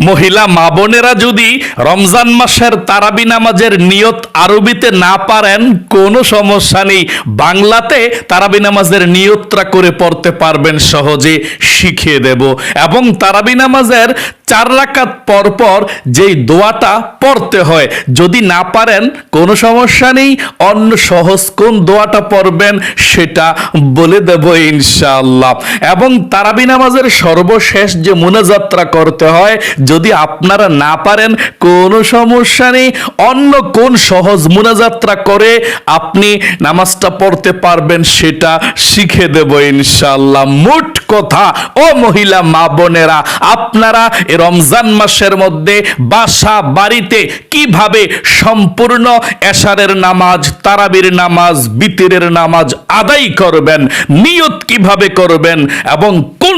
মহিলা মা বোনেরা যদি রমজান মাসের তারাবি নামাজের নিয়ত আরবিতে না পারেন, কোনো সমস্যা নেই। বাংলাতে তারাবি নামাজের নিয়তটা করে পড়তে পারবেন, সহজে শিখিয়ে দেব। এবং তারাবি নামাজের চার রাকাত পর পর যেই দোয়াটা পড়তে হয়। যদি না পারেন, কোনো সমস্যা নেই, অন্য সহজ কোন দোয়াটা পড়বেন সেটা বলে দেব ইনশাআল্লাহ। এবং তারাবি নামাজের সর্বশেষ যে মুনাযাত্রা করতে হয়, যদি আপনারা না পারেন, কোনো সমস্যা নেই, অন্য কোন সহজ মুনাযাত্রা করে আপনি নামাজটা পড়তে পারবেন সেটা শিখে দেব ইনশাআল্লাহ। মোট কথা, ও মহিলা মা বোনেরা, আপনারা রমজান মাসের মধ্যে বাসা বাড়িতে কীভাবে সম্পূর্ণ এশারের নামাজ, তারাবির নামাজ, বিতিরের নামাজ আদায় করবেন, নিয়ত কীভাবে করবেন এবং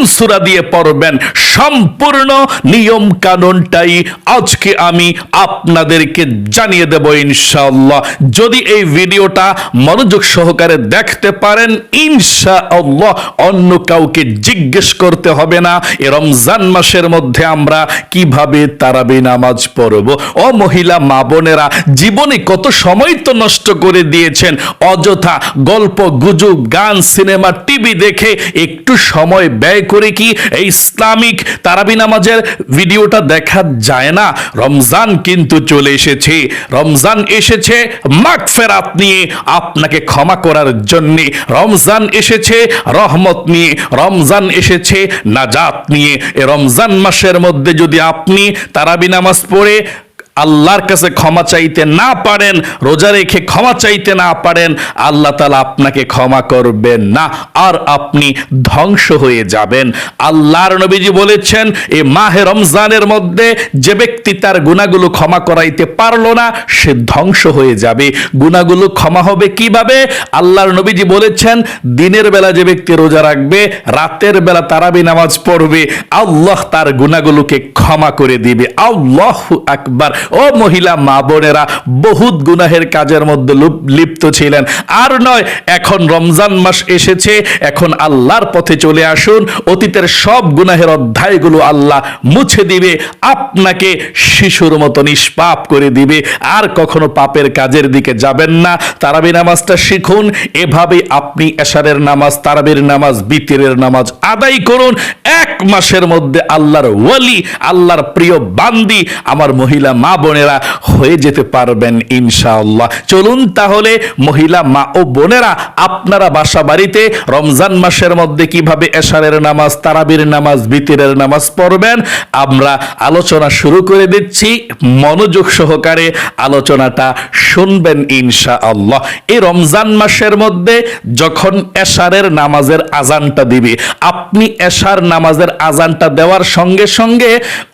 সূরা দিয়ে পড়বেন। সম্পূর্ণ নিয়ম কানুনটাই আজকে আমি আপনাদেরকে জানিয়ে দেব ইনশাআল্লাহ। যদি এই ভিডিওটা মনোযোগ সহকারে দেখতে পারেন, ইনশাআল্লাহ অন্য কাউকে জিজ্ঞেস করতে হবে না। এ রমজান মাসের মধ্যে আমরা কীভাবে তারাবি নামাজ পড়ব? ও মহিলা, মা বোনেরা, জীবনে কত সময় তো নষ্ট করে দিয়েছেন? অযথা গল্প, গুজব, গান, সিনেমা, টিভি দেখে একটু সময় ব্যয় করে কি? এই ইসলামিক তারাবি নামাজের ভিডিওটা দেখা যায় না। রমজান কিন্তু চলে এসেছে। রমজান এসেছে মাগফেরাত নিয়ে, আপনাকে ক্ষমা করার জন্য। রমজান এসেছে রহমত নিয়ে, রমজান এসেছে নাজাত নিয়ে। এ রমজান মাসের মধ্যে যদি আপনি তারাবি নামাজ পড়ে আল্লাহর কাছে ক্ষমা চাইতে না পারেন, রোজা রেখে ক্ষমা চাইতে না পারেন, আল্লাহ তালা আপনাকে ক্ষমা করবেন না আর আপনি ধ্বংস হয়ে যাবেন। আল্লাহর নবীজি বলেছেন, এ মাহে রমজানের মধ্যে যে ব্যক্তি তার গুণাগুলো ক্ষমা করাইতে পারল না, সে ধ্বংস হয়ে যাবে। গুণাগুলো ক্ষমা হবে কীভাবে? আল্লাহর নবীজি বলেছেন, দিনের বেলা যে ব্যক্তি রোজা রাখবে, রাতের বেলা তারাবি নামাজ পড়বে, আল্লাহ তার গুণাগুলোকে ক্ষমা করে দিবে। আল্লাহ আকবার। ও মহিলা, মা বোনেরা, বহুত গুনাহের কাজের মধ্যে লিপ্ত ছিলেন। আর নয়, এখন রমজান মাস এসেছে, এখন আল্লাহর পথে চলে আসুন। অতীতের সব গুনাহের অধ্যায়গুলো আল্লাহ মুছে দিবে, আপনাকে শিশুর মতো নিষ্পাপ করে দিবে। আর কখনো পাপের কাজের দিকে যাবেন না। তারাবি নামাজটা শিখুন এভাবে আপনি এশারের নামাজ, তারাবির নামাজ, বিতিরের নামাজ আদায় করুন। এক মাসের মধ্যে আল্লাহর ওয়ালি, আল্লাহর প্রিয় বান্দি, আমার মহিলা, মা বোনেরা হয়ে যেতে পারবেন ইনশাআল্লাহ। চলুন তাহলে মহিলা মা ও বোনেরা, আপনারা বাসা বাড়িতে রমজান মাসের মধ্যে কীভাবে এশারের নামাজ, তারাবির নামাজ, বিতিরের নামাজ পড়বেন, আমরা আলোচনা শুরু করে দিচ্ছি। মনোযোগ সহকারে আলোচনাটা শুনবেন ইনশাআল্লাহ। এই রমজান মাসের মধ্যে যখন এশারের নামাজের আজানটা দিবে, আপনি এশার নামাজের আজানটা দেওয়ার সঙ্গে সঙ্গে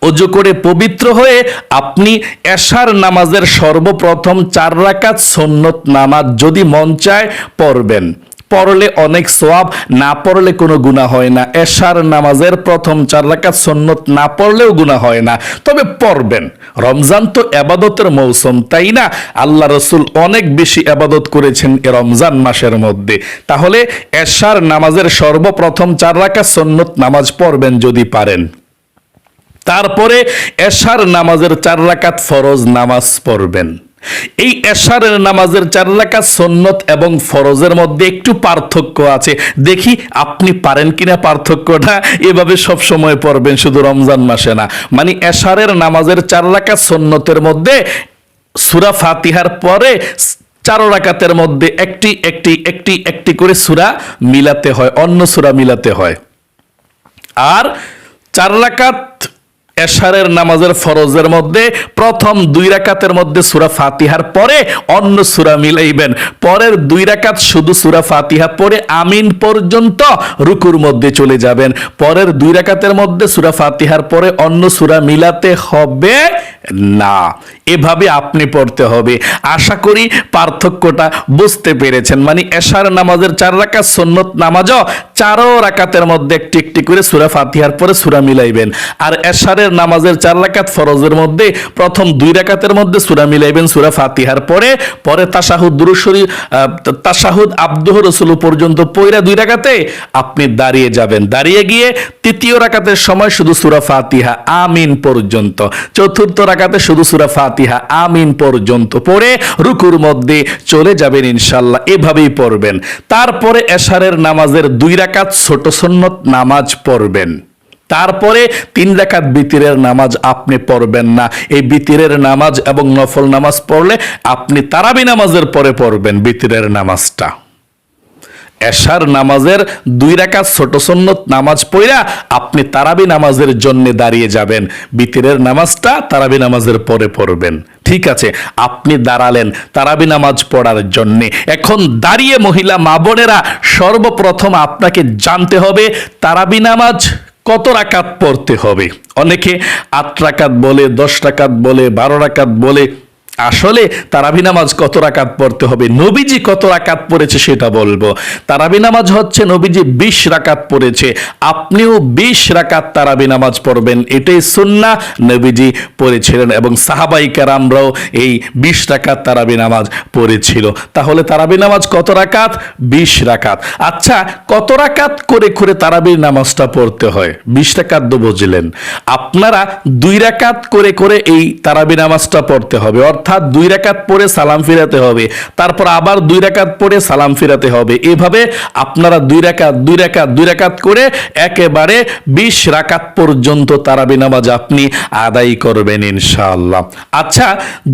অজু করে পবিত্র হয়ে আপনি এশার নামাজের সর্বপ্রথম চার রাকাত সন্নত নামাজ যদি মন চায়, পড়বেন। পড়লে অনেক সোয়াব না পড়লে কোনো গুণা হয় না। এশার নামাজের প্রথম চার রাকাত সন্নত না পড়লেও গুণা হয় না। তবে পড়বেন। রমজান তো এবাদতের মৌসুম, তাই না? আল্লাহ রসুল অনেক বেশি এবাদত করেছেন এ রমজান মাসের মধ্যে। তাহলে এশার নামাজের সর্বপ্রথম চার রাকাত সন্নত নামাজ পড়বেন যদি পারেন। তারপরে এশার নামাজের চার রাকাত ফরজ নামাজ পড়বেন। এই এশারের নামাজের চার রাকাত সন্নত এবং ফরজের মধ্যে একটু পার্থক্য আছে। দেখি আপনি পারেন কিনা পার্থক্যটা? এভাবে সব সময় পড়বেন, শুধু রমজান মাসে না। মানে এশারের নামাজের চার রাকাত সন্নতের মধ্যে সুরা ফাতিহার পরে চার রাকাতের মধ্যে একটি একটি একটি একটি করে সুরা মিলাতে হয়, অন্য সুরা মিলাতে হয়। আর চার রাকাত এশারের নামাজের ফরজের মধ্যে প্রথম দুই রাকাতের মধ্যে সুরা ফাতিহার পরে অন্য সুরা মিলাইবেন। পরের দুই রাকাত শুধু সুরা ফাতিহা পরে আমিন পর্যন্ত রুকুর মধ্যে চলে যাবেন। পরের দুই রাকাতের মধ্যে সুরা ফাতিহার পরে অন্য সুরা মিলাতে হবে না, এভাবে আপনি পড়তে হবে। আশা করি পার্থক্যটা বুঝতে পেরেছেন। মানে এশার নামাজের চার রাকাত সন্নত নামাজও চারো রাকাতের মধ্যে একটি একটি করে সুরা ফাতিহার পরে সুরা মিলাইবেন। আর এশারের নামাজের চার রাকাত ফরজের মধ্যে প্রথম দুই রাকাতের মধ্যে সুরা মিলাইবেন সুরা ফাতিহার পরে। পরে তাশাহুদ দুরুশরী তাশাহুদ আব্দুহ রসুল পর্যন্ত পয়রা দুই রাকাতে আপনি দাঁড়িয়ে যাবেন। দাঁড়িয়ে গিয়ে তৃতীয় রাকাতের সময় শুধু সুরা ফাতিহা আমিন পর্যন্ত। চতুর্থ শুধু সুরা ফাতিহা আমিন পর্যন্ত পড়ে রুকুর মধ্যে চলে যাবেন ইনশাল্লাহ এভাবেই পড়বেন। তারপরে এশারের নামাজের দুই রাকাত ছোট সন্নত নামাজ পড়বেন। তারপরে তিন রাকাত বিতিরের নামাজ আপনি পড়বেন না। এই বিতিরের নামাজ এবং নফল নামাজ পড়লে আপনি তারাবি নামাজের পরে পড়বেন বিতিরের নামাজটা। এশার নামাজের দুই রাকাত ছোট সন্নত নামাজ পড়া আপনি তারাবি নামাজের জন্য দাঁড়িয়ে যাবেন। বিতিরের নামাজটা তারাবি নামাজের পরে পড়বেন। ঠিক আছে, আপনি দাঁড়ালেন তারাবি নামাজ পড়ার জন্য। এখন দাঁড়িয়ে মহিলা, মা বোনেরা, সর্বপ্রথম আপনাকে জানতে হবে তারাবি নামাজ কত রাকাত পড়তে হবে। অনেকে আট রাকাত বলে, দশ রাকাত বলে, বারো রাকাত বলে আসলে তারাবি নামাজ কত রাকাত পড়তে হবে? নবীজি কত রাকাত পড়েছে সেটা বলব। তারাবি নামাজ হচ্ছে নবীজি বিশ রাকাত পড়েছে। আপনিও বিশ রাকাত তারাবি নামাজ পড়বেন। এটাই সুন্না নবীজি পড়েছিলেন এবং সাহাবাই কারামরাও এই বিশ রাকাত তারাবি নামাজ পড়েছিল। তাহলে তারাবি নামাজ কত রাকাত? বিশ রাকাত। আচ্ছা কত রাকাত করে করে তারাবির নামাজটা পড়তে হয়? বিশ রাকাত বুঝলেন। আপনারা দুই রাকাত করে করে এই তারাবি নামাজটা পড়তে হবে। অর্থাৎ দুই রাকাত পড়ে সালাম ফিরাতে হবে, তারপর আবার দুই রাকাত পড়ে সালাম ফিরাতে হবে। এভাবে আপনারা দুই রাকাত দুই রাকাত দুই রাকাত করে একেবারে বিশ রাকাত পর্যন্ত তারাবি নামাজ আপনি আদায় করবেন ইনশাআল্লাহ। আচ্ছা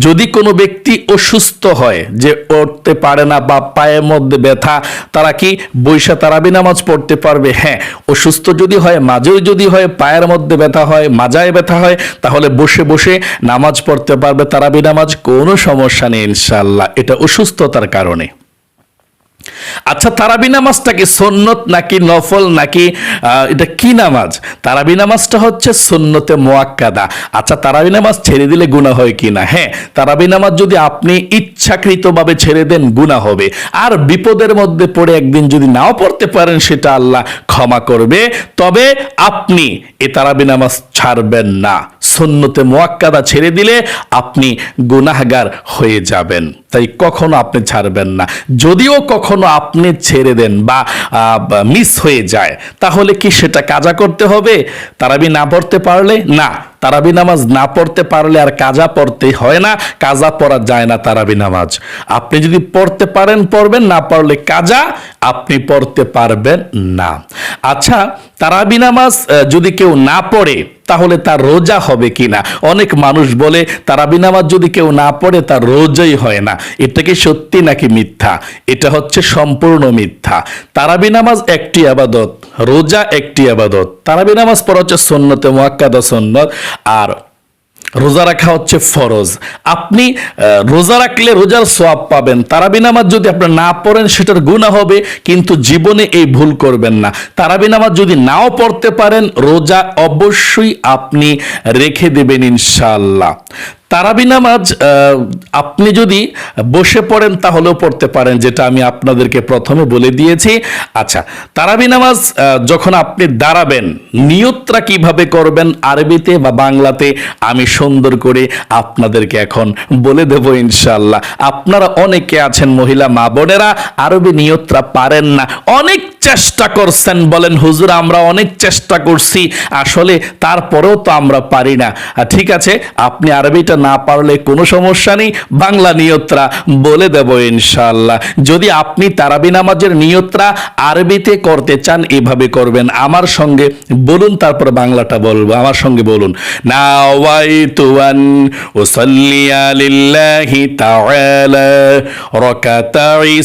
যদি কোনো ব্যক্তি অসুস্থ হয়, যে উঠতে পারে না বা পায়ের মধ্যে ব্যথা, তারা কি বৈশা তারাবি নামাজ পড়তে পারবে? হ্যাঁ অসুস্থ যদি হয়, মাঝেও যদি হয়, পায়ের মধ্যে ব্যথা হয় মাজায় ব্যথা হয়, তাহলে বসে বসে নামাজ পড়তে পারবে তারাবি নামাজ। কোনো সমস্যা নেই ইনশাল্লাহ এটা অসুস্থতার কারণে। আচ্ছা তারাবি নামাজটা কি সন্নত নাকি নফল নাকি এটা কি নামাজ? তারাবি নামাজটা হচ্ছে সন্নতে মোয়াক্কাদা আচ্ছা তারাবি নামাজ ছেড়ে দিলে গুণা হয় কি না? হ্যাঁ তারাবি নামাজ যদি আপনি ইচ্ছাকৃতভাবে ছেড়ে দেন গুণা হবে। আর বিপদের মধ্যে পড়ে একদিন যদি নাও পড়তে পারেন, সেটা আল্লাহ ক্ষমা করবে। তবে আপনি এ তারাবি নামাজ ছাড়বেন না। সন্নতে মোয়াক্কাদা ছেড়ে দিলে আপনি গুনাহগার হয়ে যাবেন। তাই কখনো আপনি ছাড়বেন না। যদিও কখনো আপনি ছেড়ে দেন বা মিস হয়ে যায়, তাহলে কি সেটা কাজা করতে হবে? তারাবি না পড়তে পারলে? না। তারাবি নামাজ না পড়তে পারলে আর কাজা পড়তে হয় না, কাজা পড়া যায় না তারাবি নামাজ। আপনি যদি পড়তে পারেন, পড়বেন, না পারলে কাজা আপনি পড়তে পারবেন না। আচ্ছা তারাবি নামাজ যদি কেউ না পড়ে, তাহলে তার রোজা হবে কিনা? অনেক মানুষ বলে, তারাবি নামাজ যদি কেউ না পড়ে, তার রোজাই হয় না। এটা কি সত্যি নাকি মিথ্যা? এটা হচ্ছে সম্পূর্ণ মিথ্যা। তারাবি নামাজ একটি আবাদত, রোজা একটি আবাদত। তারাবি নামাজ পড়া হচ্ছে সন্নতে মোয়াক্কাদা সন্নত, আর রোজা রাখা হচ্ছে ফরজ। আপনি রোজা রাখলে রোজার সোয়াব পাবেন। তারাবি নামাজ যদি আপনি না পড়েন, সেটার গুণা হবে, কিন্তু জীবনে এই ভুল করবেন না। তারাবি নামাজ যদি নাও পড়তে পারেন, রোজা অবশ্যই আপনি রেখে দেবেন ইনশাআল্লাহ। তারাবি নামাজ আপনি যদি বসে পড়েন তাহলেও পড়তে পারেন, যেটা আমি আপনাদেরকে প্রথমে বলে দিয়েছি। আচ্ছা তারাবি নামাজ যখন আপনি দাঁড়াবেন, নিয়তটা কীভাবে করবেন, আরবিতে বা বাংলাতে আমি সুন্দর করে আপনাদেরকে এখন বলে দেব ইনশাল্লাহ আপনারা অনেকে আছেন মহিলা মা বোনেরা, আরবি নিয়তরা পারেন না। অনেক চেষ্টা করছেন, বলেন, হুজুর, আমরা অনেক চেষ্টা করছি, আসলে তারপরেও তো আমরা পারি না। ঠিক আছে, আপনি আরবিটা না পারলে কোনো সমস্যা নেই, বাংলা নিয়তরা বলে দেব ইনশাল্লাহ যদি আপনি তারাবি নামাজের নিয়তরা আরবিতে করতে চান, এভাবে করবেন। আমার সঙ্গে বলুন, তারপর বাংলাটা বলব। আমার সঙ্গে বলুন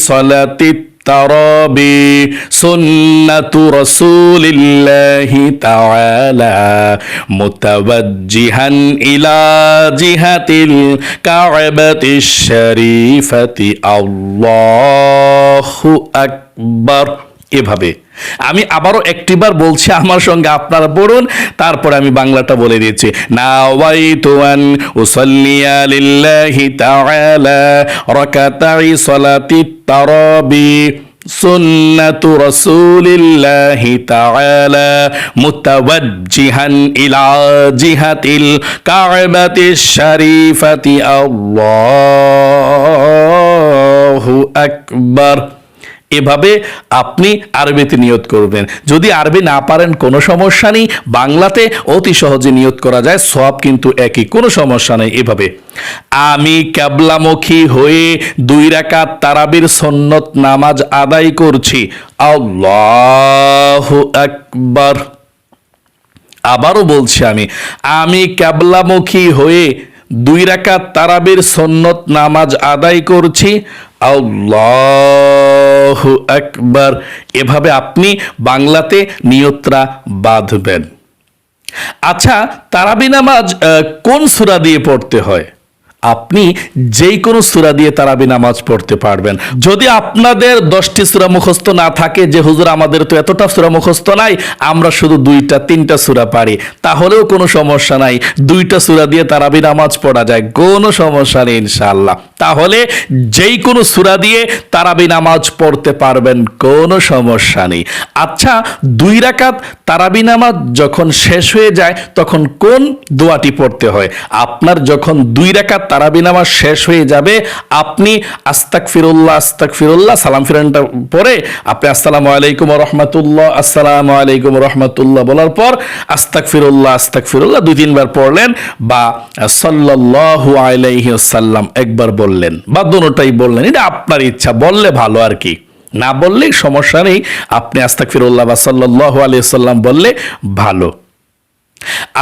সালাতিত الترابي سنة رسول الله تعالى متوجها إلى جهة الكعبة الشريفة الله أكبر এভাবে। আমি আবারও একটিবার বলছি আমার সঙ্গে আপনারা বলুন তারপরে আমি বাংলাটা বলে দিচ্ছি। নাওয়াইতুয়ান উসাল্লিয়া লিল্লাহি তাআলা রাকাতাই সালাতি তারাবি সুন্নাতু রাসূলিল্লাহি তাআলা মুতাওয়াজ্জিহান ইলা জিহাতিল কাবাতিশ শরীফাতি। আল্লাহু আকবার। এভাবে আপনি আরবিতে নিয়ত করবেন। যদি আরবি না পারেন, কোনো সমস্যা নেই। বাংলাতে অতি সহজে নিয়ত করা যায়। সব কিন্তু একই, কোনো সমস্যা নেই এভাবে। আমি ক্যাবলামুখী হয়ে দুই রাকাত তারাবির সন্নত নামাজ আদায় করছি। আল্লাহু আকবার। আবারও বলছি আমি আমি ক্যাবলামুখী হয়ে দুই রাকাত তারাবির সন্নত নামাজ আদায় করছি। আল্লাহু একবার এভাবে আপনি বাংলাতে নিয়ত্রা বাঁধবেন। আচ্ছা তারাবি নামাজ কোন সুরা দিয়ে পড়তে হয়? আপনি যেই কোনো সূরা দিয়ে তারাবি নামাজ পড়তে পারবেন। যদি আপনাদের দশটি সূরা মুখস্থ না থাকে যে হুজুর আমাদের তো এতটা সূরা মুখস্থ নাই, আমরা শুধু দুইটা, তিনটা সূরা পারি, তাহলেও কোনো সমস্যা নাই। দুইটা সূরা দিয়ে তারাবি নামাজ পড়া যায়, কোনো সমস্যা নেই ইনশাআল্লাহ। তাহলে যেই কোনো সূরা দিয়ে তারাবি নামাজ পড়তে পারবেন, কোনো সমস্যা নেই। আচ্ছা দুই রাকাত তারাবি নামাজ যখন শেষ হয়ে যায়, তখন কোন দোয়াটি পড়তে হয়? আপনার যখন দুই রাকাত তারাবি নামাজ শেষ হয়ে যাবে। আপনি আস্তাক ফিরুল্লাহ আস্তাক ফিরুল্লাহ সালাম ফিরানটা পরে আপনি আসসালামু আলাইকুম রহমতুল্লাহ, আসসালামু আলাইকুম রহমতুল্লাহ বলার পর আস্তাক ফিরুল্লাহ আস্তাক ফিরুল্লাহ দুই তিনবার পড়লেন বা সাল্লাল্লাহু আলাইহি সাল্লাম একবার বললেন বা দুটোটাই বললেন। এটা আপনার ইচ্ছা, বললে ভালো আর কি। না বললে সমস্যা নেই, আপনি আস্তাক ফিরুল্লাহ বা সাল্লাল্লাহু আলাইহি সাল্লাম বললে ভালো।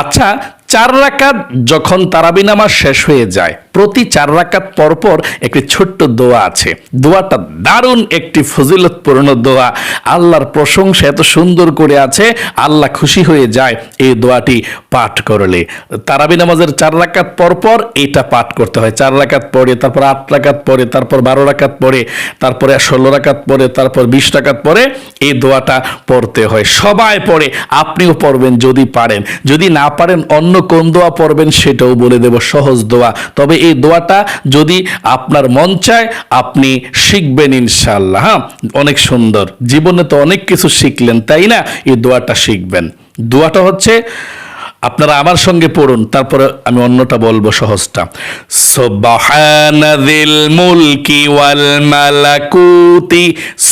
আচ্ছা চার রাকাত যখন তারাবি নামাজ শেষ হয়ে যায়, প্রতি চার রাকাত পরপর একটি ছোট্ট দোয়া আছে। দোয়াটা দারুণ একটি ফজিলতপূর্ণ দোয়া। আল্লাহর প্রশংসা এত সুন্দর করে আছে, আল্লাহ খুশি হয়ে যায় এই দোয়াটি পাঠ করলে। তারাবি নামাজের চার রাকাত পরপর এটা পাঠ করতে হয়। চার রাকাত পরে তারপর আট রাকাত পরে তারপর বারো রাকাত পরে তারপরে ষোলো রাকাত পরে তারপর বিশ রাকাত পরে এই দোয়াটা পড়তে হয়। সবাই পড়ে, আপনিও পড়বেন যদি পারেন। যদি না পারেন, অন্য কোন দোয়া পড়বেন সেটাও বলে দেব, সহজ দোয়া। তবে এই দোয়াটা যদি আপনার মন চায়, আপনি শিখবেন ইনশাল্লাহ হ্যাঁ? অনেক সুন্দর। জীবনে তো অনেক কিছু শিখলেন, তাই না? এই দোয়াটা শিখবেন। দোয়াটা হচ্ছে আপনারা আমার সঙ্গে পড়ুন, তারপরে আমি অন্যটা বলব সহজটা। সুবহানাযিল মুলকি ওয়াল মালাকুতি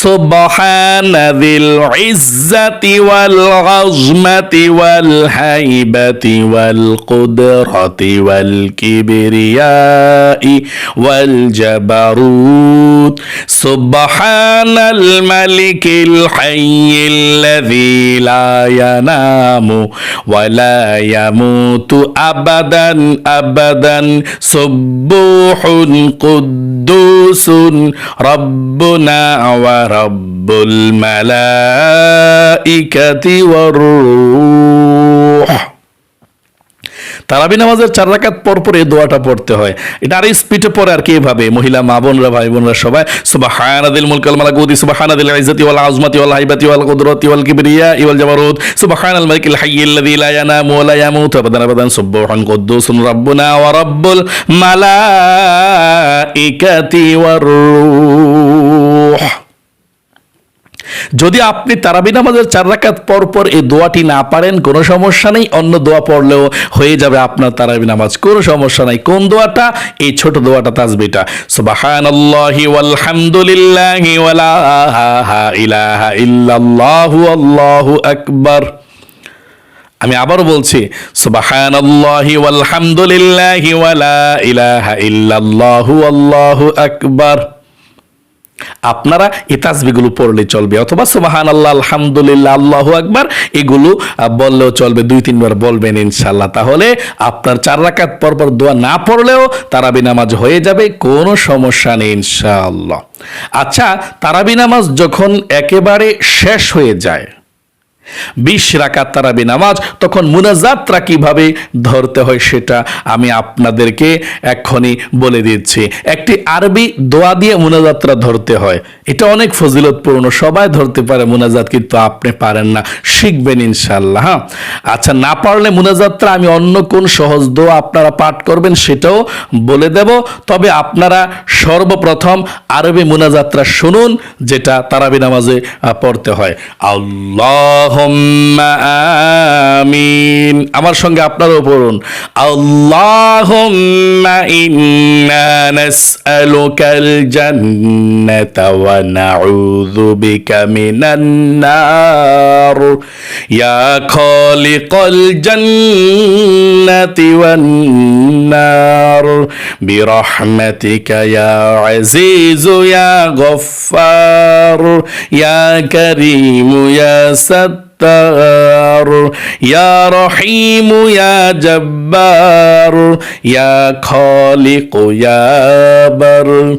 সুবহানাযিল ইজ্জাতি ওয়াল আযমাতি ওয়াল হাইবাতি ওয়াল কুদরাতি ওয়াল কিবরিয়াই ওয়াল জাবারুত। سبحان الملك الحي الذي لا ينام ولا يموت أبدا أبدا. سبوح قدوس ربنا ورب الملائكة والروح. তারাবি নামাজের চার রাকাত পর পর এই দোয়াটা পড়তে হয়। এটা আর স্পিডে পরে আর কি এভাবে। মহিলা, মা বোনরা, ভাই বোনরা সবাই সুবহানাদিল মুলকাল মালাকুতি সুবহানাদিল ইজ্জতি ওয়াল আযমাতি ওয়াল হাইবাতি ওয়াল কুদরতি ওয়াল কিবরিয়া ওয়াল জাবারুত সুবহানাল মালিকিল হাইয়্যিল্লাযী লা ইয়ানামু ওয়া লা ইয়ামুতু, আবাদান আবাদান, সুবহান কুদ্দুসুন রাব্বুনা ওয়া রাব্বুল মালাইকাতি ওয়ার রূহ। যদি আপনি তারাবি নামাজের চার রাকাত পর পর এই দোয়াটি না পারেন, কোনো সমস্যা নেই। অন্য দোয়া পড়লেও হয়ে যাবে আপনার তারাবি নামাজ। কোনো সমস্যা নাই। কোন দোয়াটা? এই ছোট দোয়াটা তাসবিটা সুবহানাল্লাহি ওয়ালহামদুলিল্লাহি ওয়ালা ইলাহা ইল্লাল্লাহু আল্লাহু আকবার। আমি আবারও বলছি, সুবহানাল্লাহি ওয়ালহামদুলিল্লাহি ওয়ালা ইলাহা ইল্লাল্লাহু আল্লাহু আকবার। আপনারা ইতাসবিগুলো তাসবিগুলো পড়লে চলবে, অথবা সুবাহান আল্লাহ আলহামদুলিল্লাহ, আল্লাহ আকবার, এগুলো বললেও চলবে, দুই, তিনবার বলবেন ইনশাল্লাহ তাহলে আপনার চার রাকাত পর পর দোয়া না পড়লেও তারাবি নামাজ হয়ে যাবে, কোনো সমস্যা নেই ইনশাল্লাহ আচ্ছা তারাবি নামাজ যখন একেবারে শেষ হয়ে যায় বিশ রাকাত তারাবি নামাজ, তখন মুনাজাতরা কীভাবে ধরতে হয় সেটা আমি আপনাদেরকে এক্ষুনি বলে দিচ্ছি। একটি আরবি দোয়া দিয়ে মুনাজাতরা ধরতে হয়। এটা অনেক ফজিলতপূর্ণ, সবাই ধরতে পারে, মুনাজাত কিন্তু আপনি পারেন না। শিখবেন ইনশাল্লাহ হ্যাঁ? আচ্ছা না পারলে মুনাজাতরা আমি অন্য কোন সহজ দোয়া আপনারা পাঠ করবেন সেটাও বলে দেব। তবে আপনারা সর্বপ্রথম আরবি মুনাজাতরা শুনুন, যেটা তারাবি নামাজে পড়তে হয়। আল্লাহ আমিন আমার সঙ্গে আপনারাও পড়ুন আল্লাহ ইন্না নাসআলুকাল জান্নাতা ওয়া নাউযু বিকা মিনান নার ইয়া খালিকাল জান্নাতি ওয়ান নার বিরহমাতিকা ইয়া আজিজু ইয়া গফফার ইয়া করিম ইয়া ستار يا رحيم يا جبار يا خالق يا بر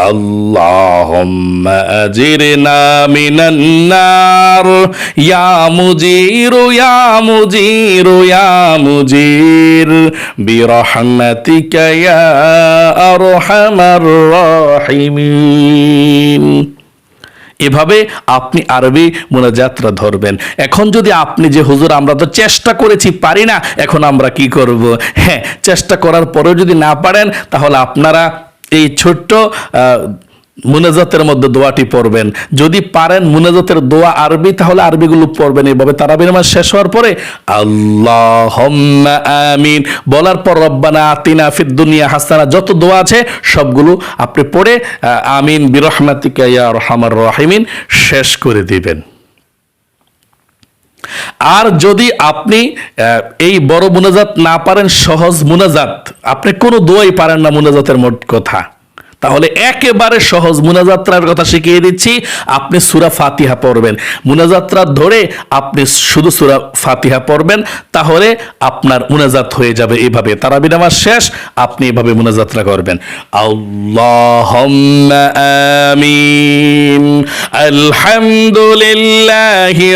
اللهم أجرنا من النار يا مجير يا مجير يا مجير برحمتك يا أرحم الراحمين এভাবে আপনি আরবি মোনাজাতরা ধরবেন। এখন যদি আপনি যে, হুজুর, আমরা তো চেষ্টা করেছি, পারি না, এখন আমরা কি করব? হ্যাঁ চেষ্টা করার পরেও যদি না পারেন, তাহলে আপনারা এই ছোট্ট মুনাজাতের মধ্যে দোয়াটি পড়বেন। যদি পারেন মুনাজাতের দোয়া আরবি, তাহলে আরবিগুলো পড়বেন এইভাবে। তারাবি নামাজ শেষ হওয়ার পরে আল্লাহ আমিন। বলার পর রব্বানা আতিনা ফিদ দুনিয়া হাসানা, যত দোয়া আছে সবগুলো আপনি পড়ে আমিন, বিরহমাতিকা ইয়া রহিমিন, শেষ করে দিবেন। আর যদি আপনি এই বড় মুনাজাত না পারেন, সহজ মুনাজাত, আপনি কোনো দোয়াই পারেন না মুনাজাতের মোট কথা। তাহলে একেবারে সহজ মুনাজাত্রার কথা শিখিয়ে দিচ্ছি, আপনি সুরা ফাতিহা পড়বেন। মুনাজাত্রা ধরে আপনি শুধু সুরা ফাতিহা পড়বেন, তাহলে আপনার মুনাজাত হয়ে যাবে এভাবে। তারাবি নামাজ শেষ, আপনি এভাবে মুনাজাত্রা করবেন। আল্লাহ আমিন। আলহামদুলিল্লাহি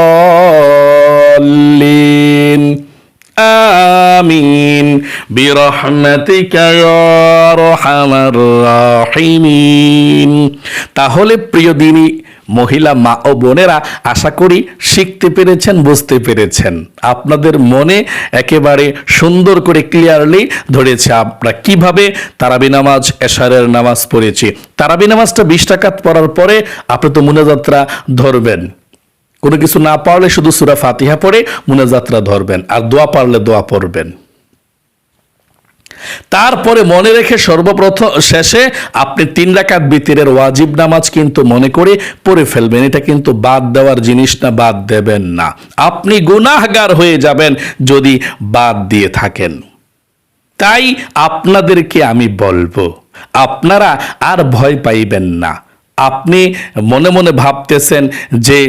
آمين برحمتك يا أرحم الراحمين তাহলে প্রিয় দিনী মহিলা মা ও বোনেরা আশা করি শিখতে পেরেছেন বুঝতে পেরেছেন আপনাদের মনে একেবারে সুন্দর করে ক্লিয়ারলি ধরেছে আমরা কিভাবে তারাবি নামাজ এশারের নামাজ পড়েছি তারাবি নামাজটা বিশ টাকাত পড়ার পরে আপনি তো মুনাযাত্রা ধরবেন কোনো কিছু না পারলে শুধু সুরা ফাতিহা পড়ে মুনাযাত্রা ধরবেন। আর দোয়া পারলে দোয়া পড়বেন। তারপরে মনে রেখে সর্বপ্রথম শেষে আপনি তিন রাকাত বিতিরের ওয়াজিব নামাজ কিন্তু মনে করে পড়ে ফেলবেন। এটা কিন্তু বাদ দেওয়ার জিনিস না, বাদ দেবেন না। আপনি গুনাহগার হয়ে যাবেন যদি বাদ দিয়ে থাকেন। তাই আপনাদেরকে আমি বলব, আপনারা আর ভয় পাইবেন না। আপনি মনে মনে ভাবতেছেন যে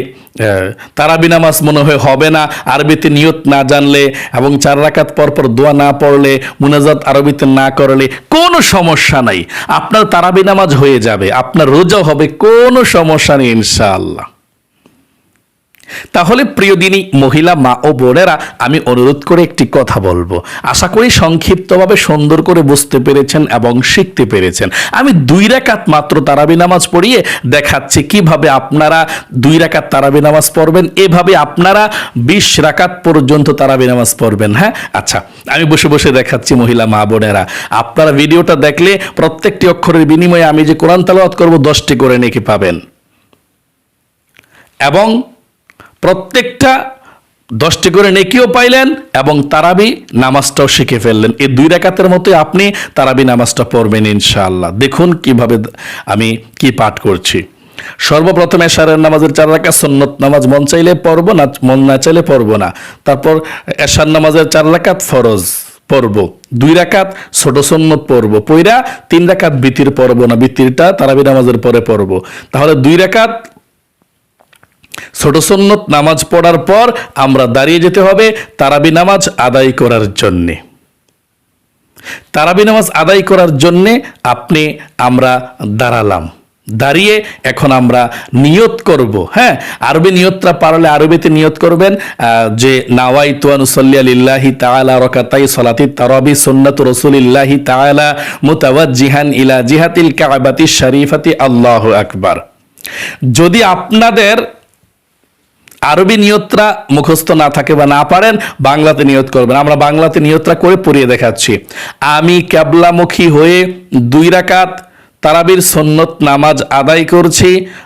তারাবি নামাজ মনে হয় হবে না, আরবিতে নিয়ত না জানলে এবং চার রাকাত পর পর দোয়া না পড়লে, মুনাজাত আরবিতে না করলে কোনো সমস্যা নাই। আপনার তারাবি নামাজ হয়ে যাবে, আপনার রোজাও হবে, কোনো সমস্যা নেই ইনশাআল্লাহ। তাহলে প্রিয় দিনী মহিলা, মা ও বোনেরা, আমি অনুরোধ করে একটি কথা বলব। আশা করি সংক্ষিপ্তভাবে সুন্দর করে বুঝতে পেরেছেন এবং শিখতে পেরেছেন। আমি দুই রাকাত মাত্র তারাবি নামাজ পড়িয়ে দেখাচ্ছি কীভাবে আপনারা দুই রাকাত তারাবি নামাজ পড়বেন। এভাবে আপনারা বিশ রাকাত পর্যন্ত তারাবি নামাজ পড়বেন হ্যাঁ? আচ্ছা আমি বসে বসে দেখাচ্ছি মহিলা, মা, বোনেরা। আপনারা ভিডিওটা দেখলে প্রত্যেকটি অক্ষরের বিনিময়ে আমি যে কোরআন তালাওয়াত করব, দশটি করে নেকি পাবেন। এবং প্রত্যেকটা দশটি করে নেকিও পাইলেন এবং তারাবি নামাজটাও শিখে ফেললেন। এই দুই রাকাতের মতোই আপনি তারাবি নামাজটা পড়বেন ইনশাআল্লাহ। দেখুন কীভাবে আমি কি পাঠ করছি। সর্বপ্রথম এশারের নামাজের চার রাকাত সন্নত নামাজ মন চাইলে পড়ব না মন না চাইলে পড়ব না। তারপর এশার নামাজের চার রাকাত ফরজ পড়ব। দুই রাকাত ছোট সন্নত পড়ব। পইরা তিন রাকাত বিতির পড়ব না, বিতিরটা তারাবি নামাজের পরে পড়ব। তাহলে দুই রাকাত ছোট সন্নত নামাজ পড়ার পর আমরা দাঁড়িয়ে যেতে হবে তারাবি নামাজ আদায় করার জন্যে। তারাবি নামাজ আদায় করার জন্যে আপনি, আমরা দাঁড়ালাম। দাঁড়িয়ে এখন আমরা নিয়ত করব হ্যাঁ? আরবি নিয়তটা পারলে আরবিতে নিয়ত করবেন যে নাওয়াই তুয়ানুসল্লি আলিল্লাহি তাআলা রকাতাই সলাতি তারাবি সুন্নাত রসুলিল্লাহি তাআলা জিহান ইলা জিহাতিল কাবাতি শরীফাতি আল্লাহ আকবার। যদি আপনাদের আরবি নিয়তরা মুখস্থ না থাকে বা না পারেন, বাংলাতে নিয়ত করবেন। আমরা বাংলাতে নিয়তরা করে পড়িয়ে দেখাচ্ছি। আমি ক্যাবলামুখী হয়ে দুই রাকাত তারাবির সন্নত নামাজ আদায় করছি।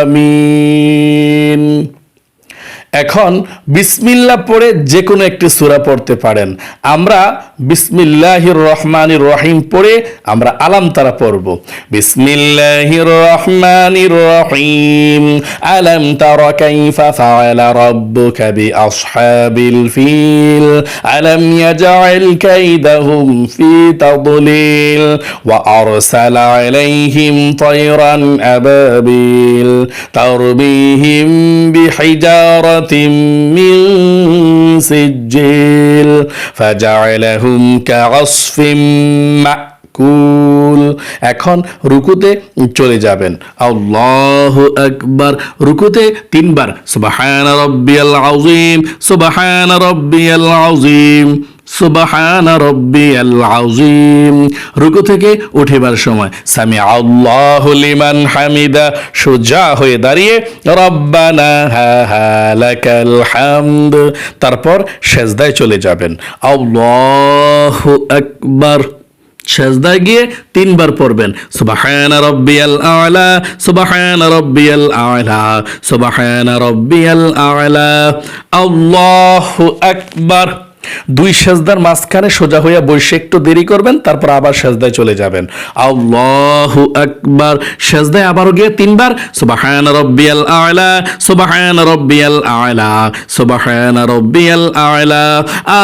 আমিন। এখন বিসমিল্লা পড়ে যে কোনো একটি সুরা পড়তে পারেন। আমরা বিসমিল্লাহির রহমানির রহিম পড়ে আমরা আলাম তারা পড়ব। বিসমিল্লাহির রহমানির রহিম আলাম তারা কাইফা ফাআলা রাব্বুকা বিআসহাবিল ফিল। আলাম ইয়াজআল কাইদাহুম ফি তাদলিল। ওয়া আরসালা আলাইহিম তায়রান আবাবিল। তারমিহিম বিহিজারাতিম মিন সিজিল ফাজাইলাহুম কাসফিম মাকুল এখন রুকুতে চলে যাবেন। আল্লাহ আকবার। রুকুতে তিনবার। সুবাহান রব্বিয়াল আউজিম সুবাহান রব্বিয়াল আউজিম সুবহান রব্বিয়াল আযীম। রুকু থেকে উঠিবার সময়। সামি আল্লাহু লিমান হামিদা। সোজা হয়ে দাঁড়িয়ে, রব্বানা লাকাল হামদ। তারপর সেজদায় চলে যাবেন। আল্লাহু আকবার। সেজদায় গিয়ে তিনবার পড়বেন। সুবহান রব্বিয়াল আলা, সুবহান রব্বিয়াল আলা, সুবহান রব্বিয়াল আলা। আল্লাহু আকবার। দুই সেজদার মাঝখানে সোজা হইয়া বসে একটু দেরি করবেন, তারপর আবার সেজদায় চলে যাবেন। আল্লাহু আকবার। সেজদায় আবারও গিয়ে তিনবার, সুবাহান রব্বিয়াল আলা, সুবাহান রব্বিয়াল আলা, সুবাহান রব্বিয়াল আলা।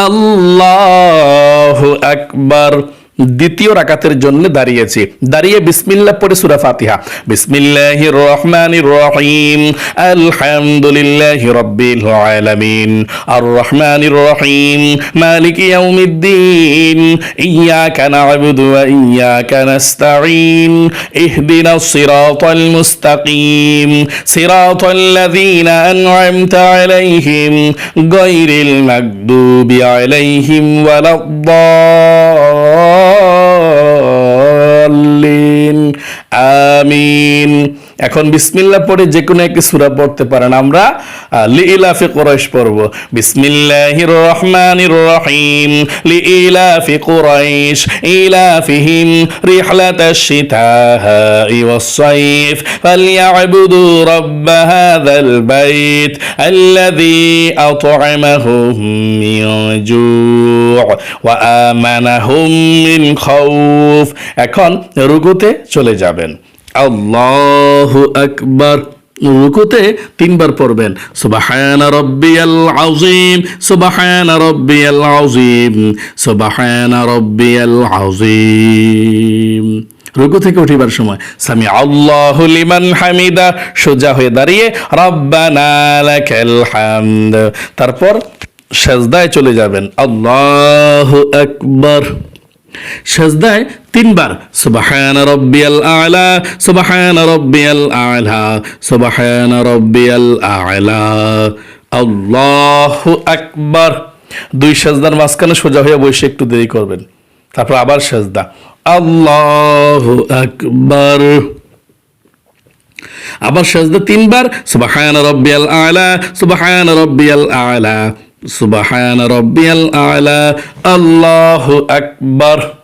আল্লাহু আকবার। দ্বিতীয় রাকাতের জন্য দাঁড়িয়েছি। দাঁড়িয়ে বিসমিল্লাহ পড়ে সূরা ফাতিহা। বিসমিল্লাহির রহমানির রহিম। আলহামদুলিল্লাহি রাব্বিল আলামিন। আর রহমানির রহিম। মালিকি ইয়াউমিদ্দিন। ইয়াকা না'বুদু ওয়া ইয়াকা নাস্তাঈন। ইহদিনাস সিরাতাল মুস্তাকিম। সিরাতাল লাযীনা আন'আমতা আলাইহিম। গায়রিল মাগদুবি আলাইহিম ওয়ালাদ-দাল্লিন আমিন। এখন বিসমিল্লাহ পড়ে যে কোনো একটি সূরা পড়তে পারেন। আমরা আহ, লিইলাফি কুরাইশ পড়ব। বিসমিল্লাহির রহমানির রহিম লিইলাফি কুরাইশ ইলাফিহিম শিতাই ওয়াস-সাইফ ফালইয়াবুদু রাব্ব হাযাল বাইত আল্লাযী আত'আমাহুম মিন জু' ওয়া আমানাহুম মিন খাউফ। এখন রুকুতে চলে যাবেন। আল্লাহু আকবার। রুকুতে তিনবার পড়বেন। সুবাহান রব্বিয়াল আযীম, সুবাহান রব্বিয়াল আযীম, সুবাহান রব্বিয়াল আযীম। রুকু থেকে উঠিবার সময় সামি আল্লাহু লিমান হামিদা, সোজা হয়ে দাঁড়িয়ে, রব্বানা লাকাল হামদ। তারপর সেজদায় চলে যাবেন। আল্লাহু আকবার। সেজদায় তিনবার, সুবহান রব্বিয়াল আলা, সুবহান রব্বিয়াল আলা, সুবহান রব্বিয়াল আলা। দুই মাঝখানে সোজা হয়ে বসে একটু দেরি করবেন। তারপর আবার সেজদা। আল্লাহু আকবার। আবার সেজদা তিনবার, সুবহান রব্বিয়াল আলা, সুবহান রব্বিয়াল আলা। সুবহান রব্বিয়াল আলা আল্লাহু আকবার।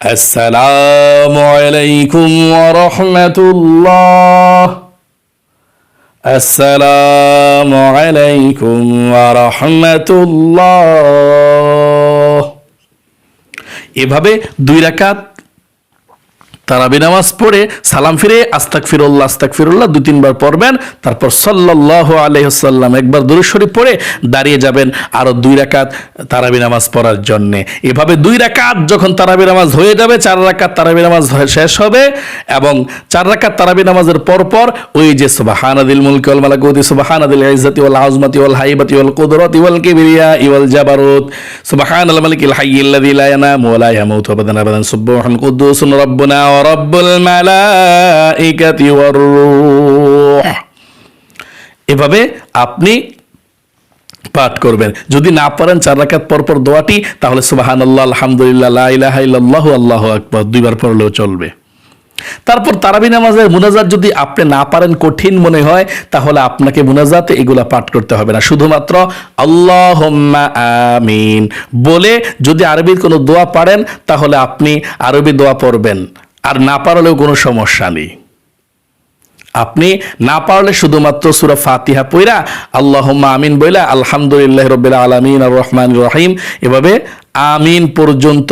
আসসালামু আলাইকুম ওয়া রাহমাতুল্লাহ। আসসালামু আলাইকুম ওয়া এভাবে দুই রাকাত তারাবি নামাজ পড়ে সালাম ফিরে আস্তাক ফিরুল্লাহ আস্তাক ফিরুল্লাহ দু তিনবার পড়বেন, তারপর সাল্লাহ আলহ্লাম একবার শরীফ পড়ে দাঁড়িয়ে যাবেন আরও দুই রাকাত তারাবি নামাজ পড়ার জন্যে। এভাবে দুই রাকাত যখন তারাবি নামাজ হয়ে যাবে, চার রাকাত তারাবি নামাজ শেষ হবে এবং চার রাকাত তারাবি নামাজের পর পর ওই যে সুবাহানাদিল মুলকি ওয়াল মালাকুতি সুবাহানাদিল ইজ্জতি ওয়াল আজমতি ওয়াল হাইবাতি ওয়াল কুদরতি ওয়াল কিবরিয়া ওয়াল জাবারুত সুবহানাল মালিকিল হাইয়্যিল্লাযী লা ইয়ানামু ওয়া লা ইয়ামুতু আবাদান আবাদান সুবহান কুদ্দুসুন রাব্বুনা এভাবে আপনি পাঠ করবেন। যদি না পারেন চার রাকাত পর পর দোয়াটি, তাহলে সুবহানাল্লাহ, আলহামদুলিল্লাহ, লা ইলাহা ইল্লাল্লাহু, আল্লাহু আকবার, দুইবার পড়লেও চলবে। তারপর তারাবি নামাজের মুনাজাত যদি আপনি না পারেন, কঠিন মনে হয়, তাহলে আপনাকে মুনাজাতে এগুলা পাঠ করতে হবে না। শুধুমাত্র আল্লাহ আমিন বলে যদি আরবির কোনো দোয়া পারেন, তাহলে আপনি আরবি দোয়া পড়বেন। আর না পারলেও কোনো সমস্যা নেই। আপনি না পারলে শুধুমাত্র সুরা ফাতিহা পইরা আল্লাহ আমিন বইলা আলহামদুলিল্লাহ রবিল্লা আলমিন আর রহমান রহিম এভাবে আমিন পর্যন্ত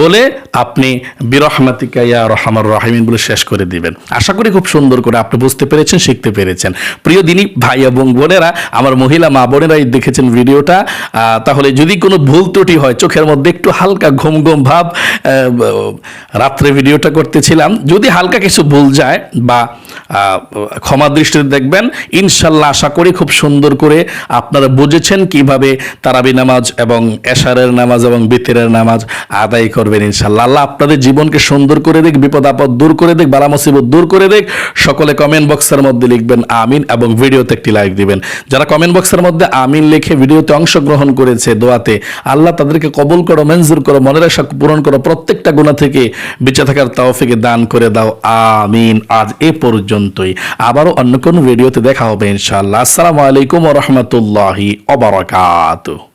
বলে আপনি বিরহমাতিকা ইয়া রহমান রহিমিন বলে শেষ করে দিবেন। আশা করি খুব সুন্দর করে আপনি বুঝতে পেরেছেন, শিখতে পেরেছেন। প্রিয় দিনী ভাই এবং বোনেরা, আমার মহিলা মা বোনেরাই দেখেছেন ভিডিওটা। তাহলে যদি কোনো ভুল ত্রুটি হয়, চোখের মধ্যে একটু হালকা ঘুম ঘুম ভাব রাত্রে ভিডিওটা করতেছিলাম। যদি হালকা কিছু ভুল যায় বা ক্ষমা দৃষ্টিতে দেখবেন, ইনশাল্লাহ আশা করি খুব সুন্দর করে আপনারা বুঝেছেন কীভাবে তারাবি নামাজ এবং এশারের নামাজ এবং বিতিরের নামাজ আদায় করবেন ইনশাল্লাহ আল্লাহ আপনাদের জীবনকে সুন্দর করে দেখ বিপদ আপদ দূর করে দেখ বালা মুসিবত দূর করে দেখ সকলে কমেন্ট বক্সের মধ্যে লিখবেন আমিন এবং ভিডিওতে একটি লাইক দিবেন। যারা কমেন্ট বক্সের মধ্যে আমিন লিখে ভিডিওতে অংশগ্রহণ করেছে দোয়াতে, আল্লাহ তাদেরকে কবুল করো, মঞ্জুর করো, মনের আশা পূরণ করো, প্রত্যেকটা গুণা থেকে বেঁচে থাকার তাওফিকে দান করে দাও। আমিন। আজ এ পর্যন্তই। আবারও অন্য কোনো ভিডিওতে দেখা হবে ইনশাআল্লাহ। আসসালামু আলাইকুম রাহমাতুল্লাহি ওয়া বারাকাতুহু।